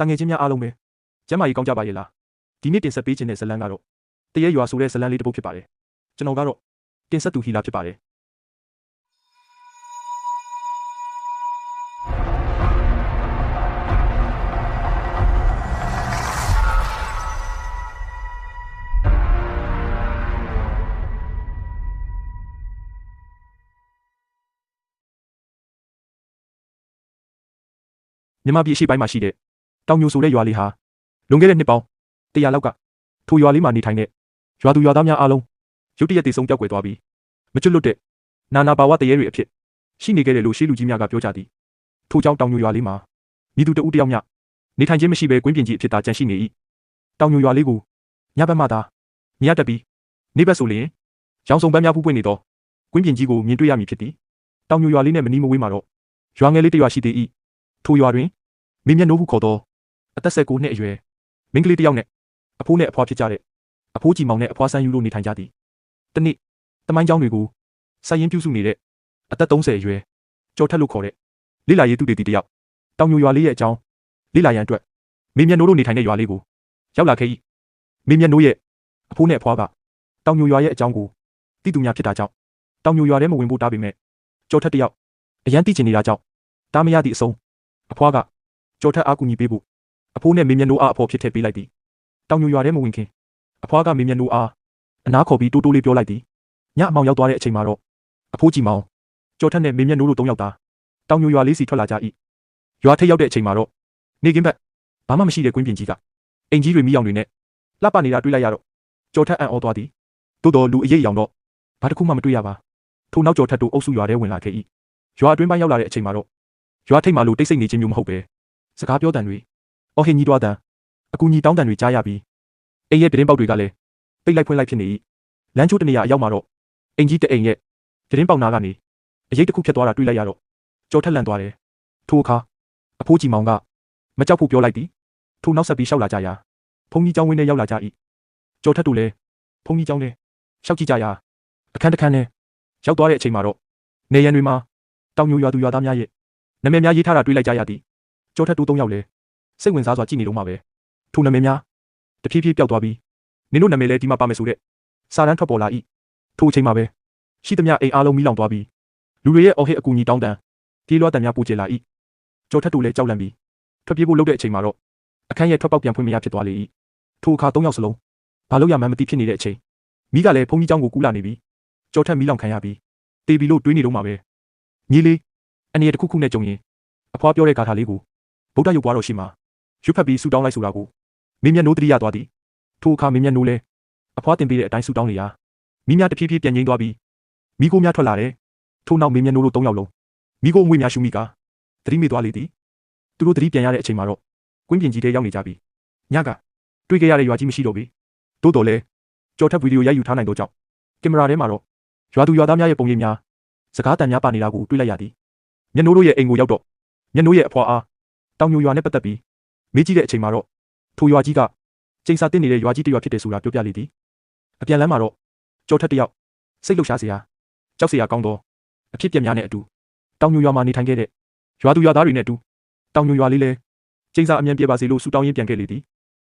တန်ငယ်ချင်းများအားလုံးပဲကျမ်းမာရေးကောင်းကြပါရဲ့လားဒီနေ့တင်ဆက်ပေးခြင်းတဲ့ဇတ်လန်းကတော့တရေရွာဆိုတဲ့ဇတ်လန်းလေးတစ်ပုဒ်ဖြစ်ပါတယ်ကျွန်တော်ကတော့တင်ဆက်သူဟီလာဖြစ်ပါတယ်မြန်မာပြည်အရှေ့ပိုင်းမှာရှိတဲ့ တောင်ညိုဆိုတဲ့ရွာလေးဟာလွန်ခဲ့တဲ့နှစ်ပေါင်း100လောက်ကထိုရွာလေးမှာနေထိုင်တဲ့ရွာသူရွာသားများအားလုံးရုတ်တရက်တည်ဆုံပြောက်ကွယ်သွားပြီးမကျွတ်လွတ်တဲ့နာနာပါဝတရေတွေအဖြစ်ရှိနေခဲ့တယ်လို့ရှေးလူကြီးများကပြောကြသည်ထို့ကြောင့်တောင်ညိုရွာလေးမှာမိသူတဦးတယောက်မျှနေထိုင်ခြင်းမရှိဘဲကွင်းပြင်ကြီးအဖြစ်သာကြန့်ရှိနေ၏တောင်ညိုရွာလေးကိုညဘက်မှသာမြရတက်ပြီးနေဘက်ဆိုလျင်ရောင်စုံပန်းများပူပွင့်နေသောကွင်းပြင်ကြီးကိုမြင်တွေ့ရမည်ဖြစ်သည်တောင်ညိုရွာလေးနဲ့မနီးမဝေးမှာတော့ရွာငယ်လေးတစ်ရွာရှိသေး၏ထိုရွာတွင်မင်းမြတ်နိုးဘူးခေါ်တော့ အသက်၁၉နှစ်အရွယ်မိန်းကလေးတစ်ယောက်နဲ့အဖိုးနဲ့အဖွားဖြစ်ကြတဲ့အဖိုးကြီးမောင်နဲ့အဖွားဆန်းယူလို့နေထိုင်ကြသည်တနေ့တမိုင်းကျောင်းတွေကိုစိုက်ရင်းပြုစုနေတဲ့အသက်30အရွယ်ကျော်ထက်လို့ခေါ်တဲ့လိလာရေးသူတေတီတယောက်တောင်ညိုရွာလေးရဲ့အကြောင်းလိလာရန်အတွက်မေမြတ်နိုးတို့နေထိုင်တဲ့ရွာလေးကိုရောက်လာခဲ့၏မေမြတ်နိုးရဲ့အဖိုးနဲ့အဖွားကတောင်ညိုရွာရဲ့အကြောင်းကိုသိသူများဖြစ်တာကြောင့်တောင်ညိုရွာထဲမဝင်ဖို့တားပေမဲ့ကျော်ထက်တယောက်အရန်သိချင်နေတာကြောင့်တားမရသည့်အဆုံးအဖွားကကျော်ထက်အားကူညီပေးဖို့ အဖိုးနဲ့မင်းမြတ်နိုးအားအဖော်ဖြစ်ထည့်ပေးလိုက်သည်တောင်ညိုရွာထဲမဝင်ခင်အဖွားကမင်းမြတ်နိုးအားအနားခေါ်ပြီးတိုးတိုးလေးပြောလိုက်သည်ညအမောင်ရောက်သွားတဲ့အချိန်မှာတော့အဖိုးကြီးမောင်ကြော်ထက်နဲ့မင်းမြတ်နိုးတို့သုံးယောက်သားတောင်ညိုရွာလေးစီထွက်လာကြ၏ရွာထိပ်ရောက်တဲ့အချိန်မှာတော့နေကင်းဘက်ဘာမှမရှိတဲ့ကွင်းပြင်ကြီးကအင်ကြီးတွေမိအောင်တွေနဲ့လှပနေတာတွေ့လိုက်ရတော့ကြော်ထက်အံ့ဩသွားသည်သို့တော်လူအရေးအယောင်တော့ဘာတစ်ခုမှမတွေ့ရပါထို့နောက်ကြော်ထက်တို့အုပ်စုရွာထဲဝင်လာခဲ့၏ရွာအတွင်းပိုင်းရောက်လာတဲ့အချိန်မှာတော့ရွာထိပ်မှာလူတိတ်ဆိတ်နေခြင်းမျိုးမဟုတ်ပဲစကားပြောတန်တွေ အော်ဟင်ကြီးတွားတန်အကူကြီးတောင်းတန်တွေကြားရပြီးအိမ်ရဲ့ပြတင်းပေါက်တွေကလည်းပိတ်လိုက်ဖွင့်လိုက်ဖြစ်နေ၏လမ်းချိုးတနေရာအရောက်မှာတော့အိမ်ကြီးတအိမ်ရဲ့ပြတင်းပေါက်နာကနေအရေးတစ်ခုဖြတ်သွားတာတွေ့လိုက်ရတော့ကြော်ထက်လန့်သွားတယ်ထိုအခါအဖိုးကြီးမောင်ကမကြောက်ဖို့ပြောလိုက်သည်ထိုနောက်ဆက်ပြီးရှောက်လာကြရာဘုန်းကြီးကျောင်းဝင်းထဲရောက်လာကြ၏ကြော်ထက်တို့လည်းဘုန်းကြီးကျောင်းထဲရှောက်ကြည့်ကြရာအခန်းတစ်ခန်းထဲရောက်သွားတဲ့အချိန်မှာတော့နေရန်တွေမှာတောင်ညိုရွာသူရွာသားများရဲ့နာမည်များရေးထားတာတွေ့လိုက်ကြရသည်ကြောထက်တိုးသုံးယောက်လဲ စိတ်ဝင်စားစွာကြည့်နေတော့မှပဲထိုနာမည်များတဖြည်းဖြည်းပျောက်သွားပြီးနင်တို့နာမည်လဲဒီမှာပါမယ်ဆိုတဲ့စာတန်းထွက်ပေါ်လာ၏ထိုအချိန်မှာပဲရှိသမျှအိမ်အားလုံးမီးလောင်သွားပြီးလူတွေရဲ့အော်ဟစ်အကူကြီးတောင်းတန်ဒီလွှားတန်များပူကျလာ၏ကြောထက်တို့လဲကြောက်လန့်ပြီးထွက်ပြေးဖို့လုပ်တဲ့အချိန်မှာတော့အခန်းရဲ့ထွက်ပေါက်ပြန်ဖွင့်မရဖြစ်သွားလေ၏ထိုအခါသုံးယောက်စလုံးဘာလို့ရမှန်းမသိဖြစ်နေတဲ့အချိန်မိကလည်းဘုန်းကြီးเจ้าကိုကူးလာနေပြီးကြောထက်မီးလောင်ခံရပြီးတေးပြီးလို့တွေးနေတော့မှပဲညီလေးအနေရတစ်ခုခုနဲ့ကြုံရင်အဖွားပြောတဲ့ဂါထာလေးကို ဗုဒ္ဓရုပ်ပွားတော်ရှိမှာ ရွတ်ဖတ်ပြီးဆူတောင်းလိုက်ဆိုတာကိုမင်းမြတ်နိုးတတိယသွားသည်ထိုအခါမင်းမြတ်နိုးလဲအဖွားတင်ပေးတဲ့အတိုင်းဆူတောင်းနေရာမိများတဖြည်းဖြည်းပြန်ငိမ့်သွားပြီးမိကိုများထွက်လာတယ်ထို့နောက်မင်းမြတ်နိုးတို့၃ယောက်လုံးမိကိုအမွေများရှူမိကသတိမေ့သွားလေသည်သူတို့သတိပြန်ရတဲ့အချိန်မှာတော့ကွင်းပြင်ကြီးထဲရောက်နေကြပြီညကတွေ့ခဲ့ရတဲ့ရွာကြီးမရှိတော့ဘူးသို့တော်လဲကြော်ထက်ဗီဒီယိုရိုက်ယူထားနိုင်တော့ကြောင့်ကင်မရာထဲမှာတော့ရွာသူရွာသားများရဲ့ပုံရိပ်များစကားတန်များပါနေတာကိုတွေ့လိုက်ရသည်မျက်နှိုးတို့ရဲ့အိမ်ကိုရောက်တော့မျက်နှိုးရဲ့အဖွာအားတောင်ညိုရွာနဲ့ပတ်သက်ပြီး မေးကြည့်တဲ့အချိန်မှာတော့ထိုရွာကြီးကကျိန်စာတင်နေတဲ့ရွာကြီးတစ်ရွာဖြစ်တယ်ဆိုတာပြောပြလေသည်အပြန်လမ်းမှာတော့ကြော်ထက်တစ်ယောက်စိတ်လှုပ်ရှားစရာကြောက်စရာကောင်းသောအဖြစ်အပျက်များနဲ့အတူတောင်ညိုရွာမှာနေထိုင်ခဲ့တဲ့ရွာသူရွာသားတွေနဲ့အတူတောင်ညိုရွာလေးလဲကျိန်စာအမြန်ပြေပါစေလို့ဆူတောင်းရင်းပြန်ခဲ့လေသည်